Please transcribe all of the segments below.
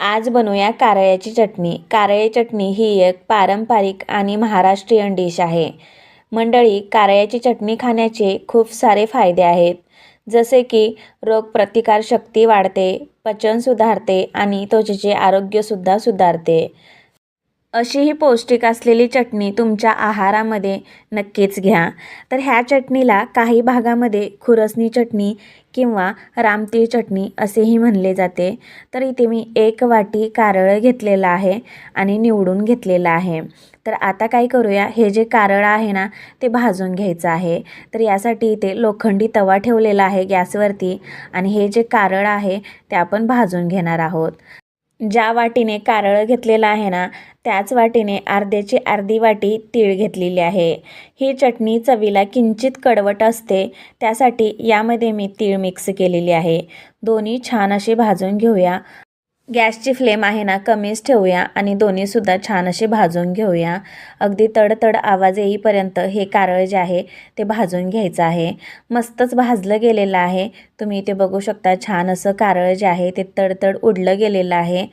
आज बनवूया कारळ्याची चटणी. कारळे चटणी ही एक पारंपरिक आणि महाराष्ट्रीयन डिश आहे. मंडळी कारळ्याची चटणी खाण्याचे खूप सारे फायदे आहेत. जसे की रोगप्रतिकारशक्ती वाढते पचन सुधारते आणि त्वचेचे आरोग्यसुद्धा सुधारते. अशी ही पौष्टिक असलेली चटणी तुमच्या आहारामध्ये नक्कीच घ्या. तर ह्या चटणीला काही भागामध्ये खुरसणी चटणी किंवा रामतीळ चटणी असेही म्हणले जाते. तर इथे मी एक वाटी कारळं घेतलेलं आहे आणि निवडून घेतलेलं आहे. तर आता काय करूया? हे जे कारळं आहे ना ते भाजून घ्यायचं आहे. तर यासाठी इथे लोखंडी तवा ठेवलेला आहे गॅसवरती आणि हे जे कारळ आहे ते आपण भाजून घेणार आहोत. ज्या वाटीने कारळं घेतलेलं आहे ना त्याच वाटीने अर्ध्याची अर्धी वाटी तीळ घेतलेली आहे. ही चटणी चवीला किंचित कडवट असते त्यासाठी यामध्ये मी तीळ मिक्स केलेली आहे. दोन्ही छान असे भाजून घेऊया. गॅसची फ्लेम आहे ना कमीच ठेवूया आणि दोन्हीसुद्धा छान असे भाजून घेऊया. अगदी तडतड आवाज येईपर्यंत हे कारळ जे आहे ते भाजून घ्यायचं आहे. मस्तच भाजलं गेलेलं आहे. तुम्ही इथे बघू शकता छान असं कारळ जे आहे ते तडतड उडलं गेलेलं आहे.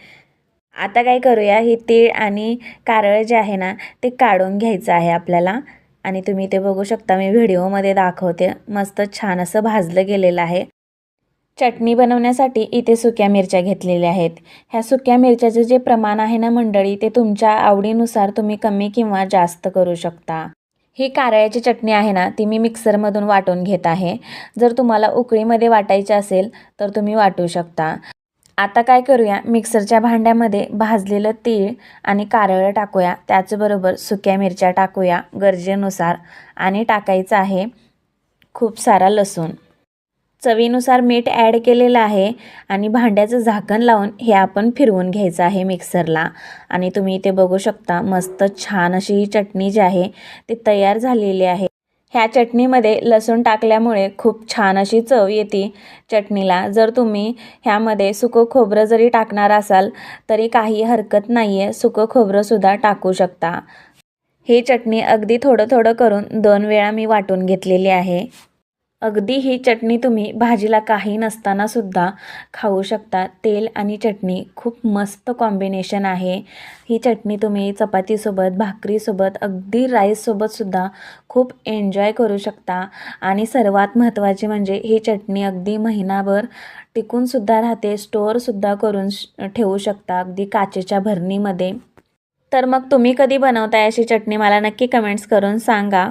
आता काय करूया हे तीळ आणि कारळ जे आहे ना ते काढून घ्यायचं आहे आपल्याला. आणि तुम्ही ते बघू शकता मी व्हिडिओमध्ये दाखवते मस्त छान असं भाजलं गेलेलं आहे. चटणी बनवण्यासाठी इथे सुक्या मिरच्या घेतलेल्या आहेत. ह्या सुक्या मिरच्याचं जे प्रमाण आहे ना मंडळी ते तुमच्या आवडीनुसार तुम्ही कमी किंवा जास्त करू शकता. ही कारळ्याची चटणी आहे ना ती मी मिक्सरमधून वाटून घेत आहे. जर तुम्हाला उकळीमध्ये वाटायची असेल तर तुम्ही वाटू शकता. आता काय करूया मिक्सरच्या भांड्यामध्ये भाजलेलं तीळ आणि कारळं टाकूया. त्याचबरोबर सुक्या मिरच्या टाकूया गरजेनुसार. आणि टाकायचं आहे खूप सारा लसूण. चवीनुसार मीठ ॲड केलेलं आहे आणि भांड्याचं झाकण लावून हे आपण फिरवून घ्यायचं आहे मिक्सरला. आणि तुम्ही इथे बघू शकता मस्त छान अशी ही चटणी जी आहे ती तयार झालेली आहे. ह्या चटणीमध्ये लसूण टाकल्यामुळे खूप छान अशी चव येते चटणीला. जर तुम्ही ह्यामध्ये सुकं खोबरं जरी टाकणार असाल तरी काही हरकत नाही आहे सुकं खोबरंसुद्धा टाकू शकता. ही चटणी अगदी थोडं थोडं करून दोन वेळा मी वाटून घेतलेली आहे. अगदी ही चटणी तुम्ही भाजीला काही नसताना सुद्धा खाऊ शकता. तेल आणि चटणी खूप मस्त कॉम्बिनेशन आहे. ही चटणी तुम्ही चपातीसोबत भाकरीसोबत अगदी राईससोबतसुद्धा खूप एन्जॉय करू शकता. आणि सर्वात महत्त्वाचे म्हणजे ही चटणी अगदी महिनाभर टिकूनसुद्धा राहते. स्टोअरसुद्धा करून ठेवू शकता अगदी काचेच्या भरणीमध्ये. तर मग तुम्ही कधी बनवताय अशी चटणी? मला नक्की कमेंट्स करून सांगा.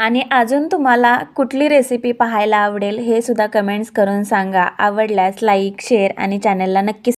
आणि अजून तुम्हाला कुठली रेसिपी पाहायला आवडेल हे सुद्धा कमेंट्स करून सांगा. आवडल्यास लाईक शेअर आणि चॅनलला नक्की